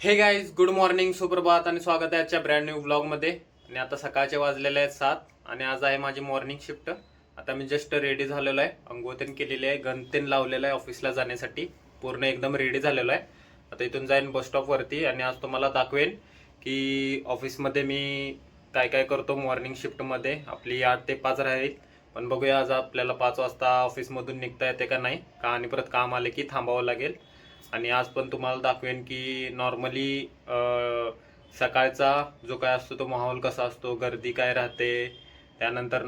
हे guys good morning सुप्रभात आणि स्वागत आहे आजच्या ब्रँड न्यू ब्लॉगमध्ये आणि आता सकाळचे वाजलेले आहेत सात आणि आज आहे माझी मॉर्निंग शिफ्ट आता मी जस्ट रेडी झालेलो आहे. अंघोळतेन केलेली आहे. गणतेन लावलेलं आहे ऑफिसला जाण्यासाठी. पूर्ण एकदम रेडी झालेलो आहे. आता इथून जाईन बस स्टॉपवरती आणि आज तुम्हाला दाखवेन की ऑफिसमध्ये मी काय काय करतो मॉर्निंग शिफ्टमध्ये आपली आठ ते पाच राहील. पण बघूया आज आपल्याला पाच वाजता ऑफिसमधून निघता येते का नाही. का आणि परत काम आले की थांबावं लागेल. आणि आज पण तुम्हाला दाखवेन की नॉर्मली सकाळचा जो काय असतो तो माहोल कसा असतो गर्दी काय राहते त्यानंतर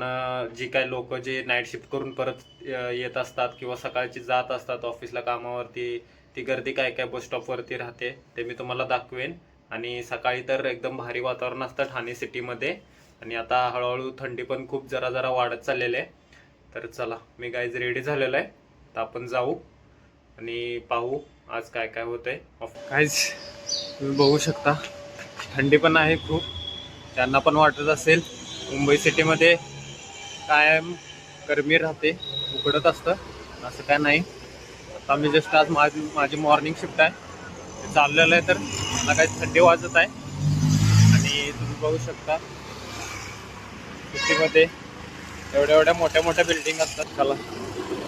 जी काय लोक जे नाईट शिफ्ट करून परत येत असतात किंवा सकाळची जात असतात ऑफिसला कामावरती ती गर्दी काय काय बस स्टॉपवरती राहते ते मी तुम्हाला दाखवेन. आणि सकाळी तर एकदम भारी वातावरण असतं ठाणे सिटीमध्ये आणि आता हळूहळू थंडी पण खूप जरा जरा वाढत चाललेली आहे. तर चला मी गाईज रेडी झालेलो आहे. तर आपण जाऊ. आणि पाहू आज काय काय होतंय. काहीच तुम्ही बघू शकता. थंडी पण आहे खूप. त्यांना पण वाटत असेल मुंबई सिटीमध्ये कायम गरमी राहते उकडत असतं. असं काय नाही. आता मी जस्ट आज माझी माझी मॉर्निंग शिफ्ट आहे. चाललेलं आहे तर मला काही थंडी वाजत आहे. आणि तुम्ही बघू शकता सिटीमध्ये एवढ्या एवढ्या मोठ्या मोठ्या बिल्डिंग असतात. चला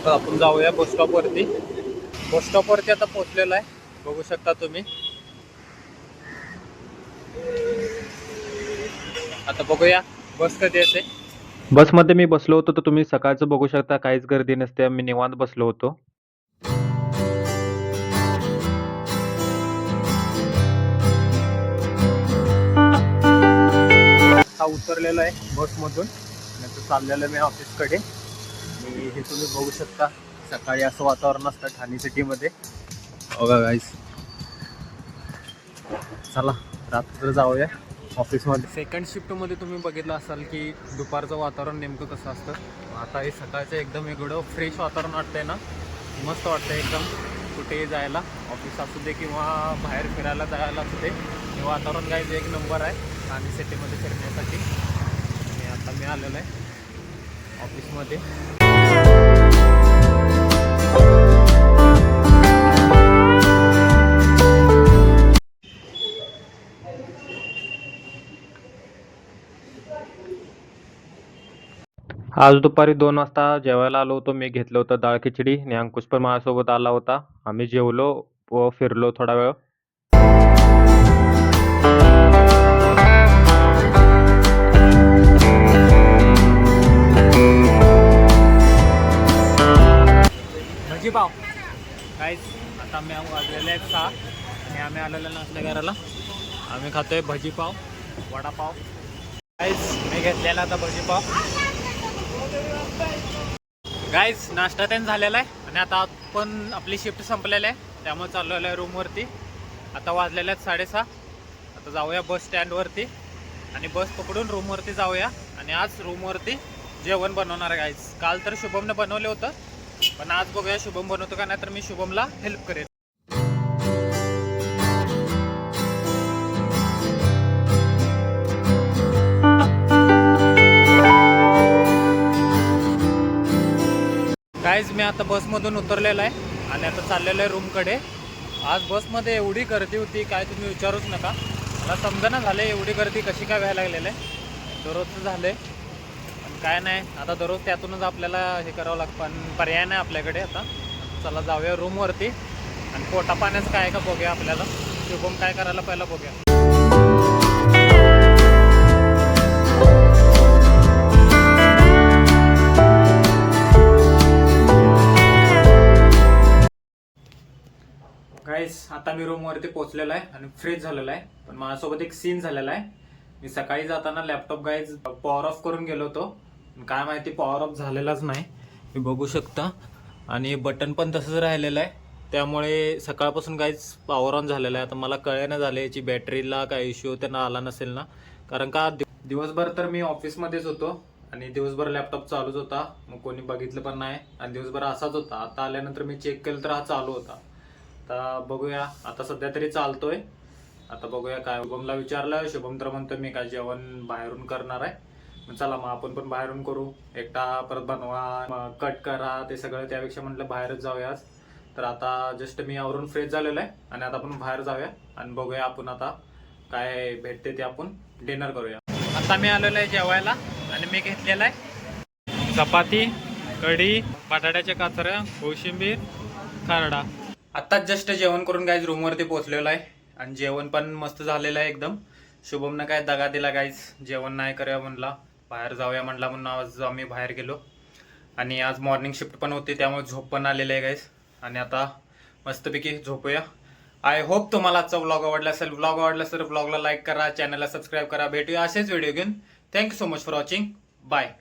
तर आपण जाऊया बस स्टॉपवरती बस स्टॉपवरती आता पोहोचलेलो आहे. बघू शकता तुम्ही. आता बघूया बस कधी येते. बसमध्ये मी बसलो होतो तर तुम्ही सकाळचं बघू शकता काहीच गर्दी नसते. मी निवांत बसलो होतो. आता उतरलेलो आहे बसमधून चाललेलो आहे मी ऑफिसकडे आणि हे तुम्ही बघू शकता. सकाळी असं वातावरण असतं ठाणे सिटीमध्ये. बघा गाईस चला रात्र जाऊया. ऑफिसमध्ये. सेकंड शिफ्टमध्ये तुम्ही बघितलं असाल की दुपारचं वातावरण नेमकं कसं असतं? आता हे सकाळचं एकदम एवढं फ्रेश वातावरण वाटतंय ना? मस्त वाटतं एकदम. कुठेही जायला ऑफिस असू दे किंवा बाहेर फिरायला जायला असू दे हे वातावरण गायचं एक नंबर आहे ठाणे सिटीमध्ये फिरण्यासाठी. आणि आता मी आलेलो आहे ऑफिसमध्ये. आज दुपारी दोन वाजता जेवायला आलो होतो. मी घेतलं होतं डाळ खिचडी. आणि अंकुश पण माझ्यासोबत आला होता. आम्ही जेवलो व फिरलो थोडा वेळ. आम्ही वाजलेले आहेत सहा. आणि आम्ही आलेलो नाश्ता करायला आम्ही खातोय भजीपाव वडापाव. गाईस मी घेतलेला आता भजीपाव. गाईज नाश्ता त्यांनी झालेला आहे. आणि आता आपण आपली शिफ्ट संपलेली आहे. त्यामुळे चाललेलं आहे रूमवरती आता वाजलेले आहेत साडेसहा. आता जाऊया बस स्टँडवरती आणि बस पकडून रूमवरती जाऊया. आणि आज रूमवरती जेवण बनवणार आहे गाईज काल तर शुभमनं बनवलं होतं. पण आज बघूया शुभम बनवतो का नाही तर मी शुभमला हेल्प करेन गाईज मी आता बसमधून उतरलेला आहे आणि आता चाललेलो आहे रूमकडे आज बसमध्ये एवढी गर्दी होती काय तुम्ही विचारूच नका. मला समजेना झालं एवढी गर्दी कशी काय व्हायला लागलेलं आहे. दररोजचं झालं आहे पण काय नाही आता दररोज त्यातूनच आपल्याला हे करावं लागतं पण पर्याय नाही आपल्याकडे आता. चला जाऊया रूमवरती आणि पोटा पाण्याचं काय आहे का बघूया आपल्याला. शुभम काय करायला पहिला बघूया. गाईस आता मी रूमवरती पोहोचलेला आहे आणि फ्रेश झालेला आहे. पण माझ्यासोबत एक सीन झालेला आहे. मी सकाळी जाताना लॅपटॉप गाईज पॉवर ऑफ करून गेलो होतो. काय माहिती पॉवर ऑफ झालेलाच नाही. मी बघू शकता. आणि बटन पण तसंच राहिलेलं आहे. त्यामुळे सकाळपासून काहीच पॉवर ऑन झालेलं आहे. आता मला कळेना झालं याची बॅटरीला काय इश्यू त्यांना आला नसेल ना. कारण का दिवसभर तर मी ऑफिसमध्येच होतो. आणि दिवसभर लॅपटॉप चालूच होता. मग कोणी बघितलं पण नाही. आणि दिवसभर असाच होता. आता आल्यानंतर मी चेक केलं तर हा चालू होता. आता बघूया. आता सध्या तरी चालतोय. आता बघूया काय शुभमला विचारलं. शुभम तर म्हणतो मी काय जेवण बाहेरून करणार आहे. मग चला मग आपण पण बाहेरून करू. एकटा परत बनवा कट करा ते सगळं त्यापेक्षा म्हटलं बाहेरच जाऊया तर आता जस्ट मी आवरून फ्रेश झालेलो आहे आणि आता आपण बाहेर जाऊया आणि बघूया आपण आता काय भेटते ते आपण डिनर करूया. आता मी आलेलो आहे जेवायला आणि मी घेतलेला आहे चपाती कढी बटाट्याच्या काचऱ्या कोशिंबीर खारडा. आत्ताच जस्ट जेवण करून गाईज रूमवरती पोहोचलेलो आहे. आणि जेवण पण मस्त झालेलं आहे एकदम. शुभमनं काय दगा दिला गाईज जेवण नाही करूया म्हणला. बाहेर जाऊया म्हणला म्हणून आज आम्ही बाहेर गेलो. आणि आज मॉर्निंग शिफ्ट पण होती त्यामुळे झोप पण आलेली आहे गाईज आणि आता मस्तपैकी झोपूया. आय होप तुम्हाला आजचा व्लॉग आवडला असेल. व्लॉग आवडला असेल व्लॉगला लाईक करा चॅनलला सबस्क्राईब करा. भेटूया असेच व्हिडिओ घेऊन. Thank you so much for watching bye